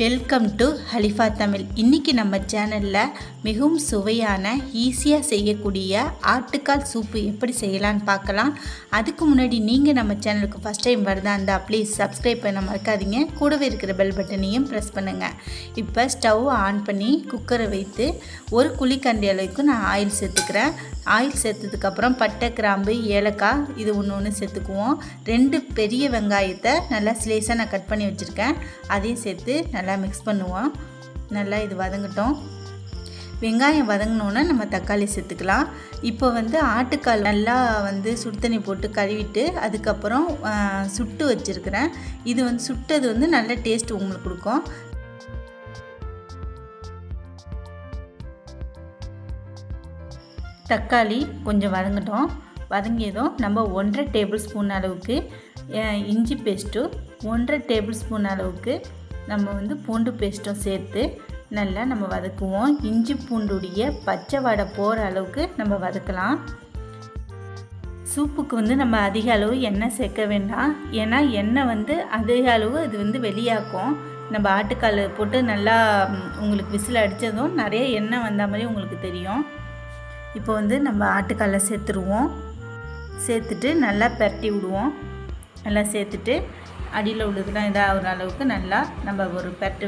Welcome to ஹலிஃபா Tamil இன்றைக்கி நம்ம சேனலில் மிகவும் சுவையான ஈஸியாக செய்யக்கூடிய ஆட்டுக்கால் சூப்பு எப்படி செய்யலான்னு பார்க்கலாம். அதுக்கு முன்னாடி நீங்கள் நம்ம சேனலுக்கு ஃபஸ்ட் டைம் வருதா இருந்தால் ப்ளீஸ் சப்ஸ்கிரைப் பண்ண மறக்காதீங்க. கூடவே இருக்கிற பெல் பட்டனையும் ப்ரெஸ் பண்ணுங்கள் இப்போ ஸ்டவ் ஆன் பண்ணி குக்கரை வைத்து ஒரு குழிக்கண்டி அளவுக்கு நான் ஆயில் சேர்த்துக்கிறேன். ஆயில் சேர்த்ததுக்கப்புறம் பட்டை கிராம்பு ஏலக்காய் இது ஒன்று ஒன்று சேர்த்துக்குவோம். ரெண்டு பெரிய வெங்காயத்தை நல்லா ஸ்லேஸாக நான் கட் பண்ணி வச்சுருக்கேன். அதையும் சேர்த்து நல்லா நல்லா மிக்ஸ் பண்ணுவோம். நல்லா இது வதங்கட்டும். வெங்காயம் வதங்கினோன்னே நம்ம தக்காளி சேர்த்துக்கலாம். இப்போ வந்து ஆட்டுக்கால் நல்லா வந்து சுடு தண்ணி போட்டு கழுவிட்டு அதுக்கப்புறம் சுட்டு வச்சுருக்கிறேன். இது வந்து சுட்டது வந்து நல்ல டேஸ்ட் உங்களுக்கு கொடுக்கும். தக்காளி கொஞ்சம் வதங்கட்டும். வதங்கியதும் நம்ம ஒன்றரை டேபிள் ஸ்பூன் அளவுக்கு இஞ்சி பேஸ்ட்டு ஒன்றரை டேபிள் ஸ்பூன் அளவுக்கு நம்ம வந்து பூண்டு பேஸ்ட்டும் சேர்த்து நல்லா நம்ம வதக்குவோம். இஞ்சி பூண்டுடைய பச்சை வடை போகிற அளவுக்கு நம்ம வதக்கலாம். சூப்புக்கு வந்து நம்ம அதிக அளவு எண்ணெய் சேர்க்க வேண்டாம். ஏன்னா எண்ணெய் வந்து அதிக அளவு இது வந்து வெளியாக்கும். நம்ம ஆட்டுக்கால் போட்டு நல்லா உங்களுக்கு விசில் அடித்ததும் நிறைய எண்ணெய் வந்த மாதிரி உங்களுக்கு தெரியும். இப்போ வந்து நம்ம ஆட்டுக்காலை சேர்த்துருவோம். சேர்த்துட்டு நல்லா பரட்டி விடுவோம். நல்லா சேர்த்துட்டு அடியில் உள்ளதுலாம் இதாகிற அளவுக்கு நல்லா நம்ம ஒரு பரட்டு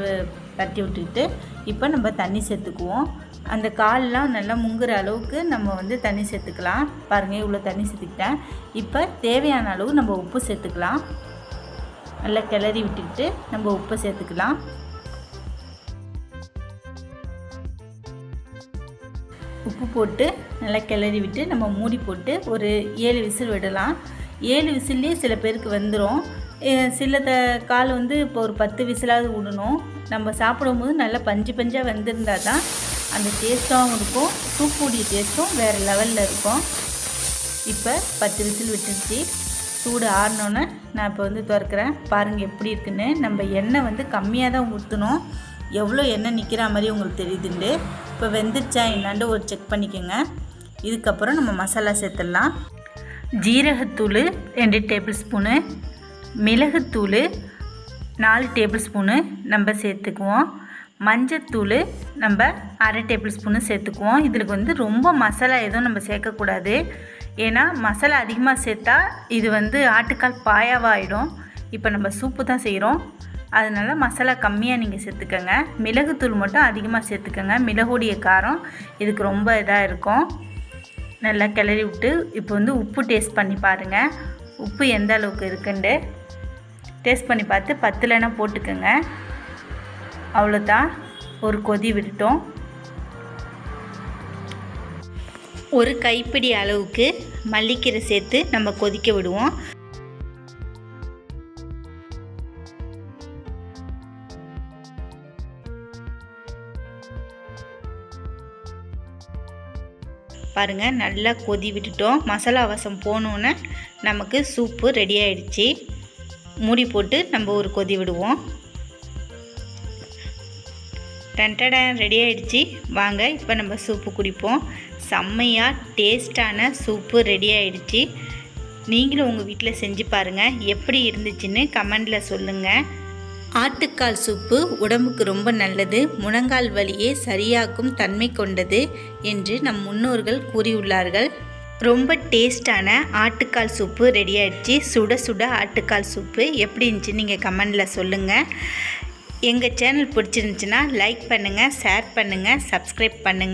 பரட்டி விட்டுக்கிட்டு இப்போ நம்ம தண்ணி சேர்த்துக்குவோம். அந்த கால்லாம் நல்லா முங்குற அளவுக்கு நம்ம வந்து தண்ணி சேர்த்துக்கலாம். பாருங்கள் இவ்வளோ தண்ணி சேர்த்துக்கிட்டேன். இப்போ தேவையான அளவு நம்ம உப்பு சேர்த்துக்கலாம். நல்லா கிளறி விட்டுக்கிட்டு நம்ம உப்பு சேர்த்துக்கலாம். உப்பு போட்டு நல்லா கிளறி விட்டு நம்ம மூடி போட்டு ஒரு ஏழு விசில் விடலாம். ஏழு விசில்லே சில பேருக்கு வந்துடும் சில த கால் வந்து இப்போ ஒரு பத்து விசிலாவது விடணும் நம்ம சாப்பிடும்போது நல்லா பஞ்சு பஞ்சாக வெந்திருந்தா தான் அந்த டேஸ்ட்டாகவும் இருக்கும். சூப்புடைய டேஸ்ட்டும் வேறு லெவலில் இருக்கும். இப்போ பத்து விசில் விட்டுருச்சு. சூடு ஆறினோன்னே நான் இப்போ வந்து திறக்கிறேன். பாருங்கள் எப்படி இருக்குன்னு. நம்ம எண்ணெய் வந்து கம்மியாக தான் ஊற்றணும் எவ்வளோ எண்ணெய் நிற்கிற மாதிரி உங்களுக்கு தெரியுதுண்டு. இப்போ வெந்துருச்சா என்னாண்டு ஒரு செக் பண்ணிக்கோங்க. இதுக்கப்புறம் நம்ம மசாலா சேர்த்துடலாம். ஜீரகத்தூள் ரெண்டு டேபிள் ஸ்பூனு மிளகுத்தூள் நாலு டேபிள் ஸ்பூனு நம்ம சேர்த்துக்குவோம். மஞ்சத்தூள் நம்ம அரை டேபிள் ஸ்பூனு சேர்த்துக்குவோம். இதுக்கு வந்து ரொம்ப மசாலா எதுவும் நம்ம சேர்க்கக்கூடாது. ஏன்னா மசாலா அதிகமாக சேர்த்தா இது வந்து ஆட்டுக்கால் பாயாவாகிடும் இப்போ நம்ம சூப்பு தான் செய்கிறோம் அதனால மசாலா கம்மியாக நீங்கள் சேர்த்துக்கோங்க. மிளகுத்தூள் மட்டும் அதிகமாக சேர்த்துக்கோங்க. மிளகுடைய காரம் இதுக்கு ரொம்ப இதாக இருக்கும். நல்லா கிளறி விட்டு இப்போ வந்து உப்பு டேஸ்ட் பண்ணி பாருங்கள் உப்பு எந்த அளவுக்கு இருக்குண்டு டேஸ்ட் பண்ணி பார்த்து பத்துலனா போட்டுக்கோங்க. அவ்வளோதான் ஒரு கொதி விட்டுட்டோம். ஒரு கைப்பிடி அளவுக்கு மல்லிக்கீரை சேர்த்து நம்ம கொதிக்க விடுவோம். பாருங்கள் நல்லா கொதி விட்டுட்டோம். மசாலா வாசம் போனோன்னே நமக்கு சூப்பு ரெடி ஆயிடுச்சு. மூடி போட்டு நம்ம ஒரு கொதி விடுவோம். டன்டடன் ரெடி ஆயிடுச்சு. வாங்க இப்போ நம்ம சூப்பு குடிப்போம். செம்மையாக டேஸ்டான சூப்பு ரெடி ஆயிடுச்சு. நீங்களும் உங்கள் வீட்டில் செஞ்சு பாருங்கள் எப்படி இருந்துச்சுன்னு கமெண்டில் சொல்லுங்கள் ஆட்டுக்கால் சூப்பு உடம்புக்கு ரொம்ப நல்லது முழங்கால் வலியை சரியாக்கும் தன்மை கொண்டது என்று நம் முன்னோர்கள் கூறியுள்ளார்கள். ரொம்ப டேஸ்டான ஆட்டுக்கால் சூப்பு ரெடி ஆயிடுச்சு. சுட சுட ஆட்டுக்கால் சூப்பு எப்படி இருந்துச்சு நீங்கள் கமெண்டில் சொல்லுங்கள் எங்கள் சேனல் பிடிச்சிருந்துச்சுன்னா லைக் பண்ணுங்கள் ஷேர் பண்ணுங்கள் சப்ஸ்கிரைப் பண்ணுங்கள்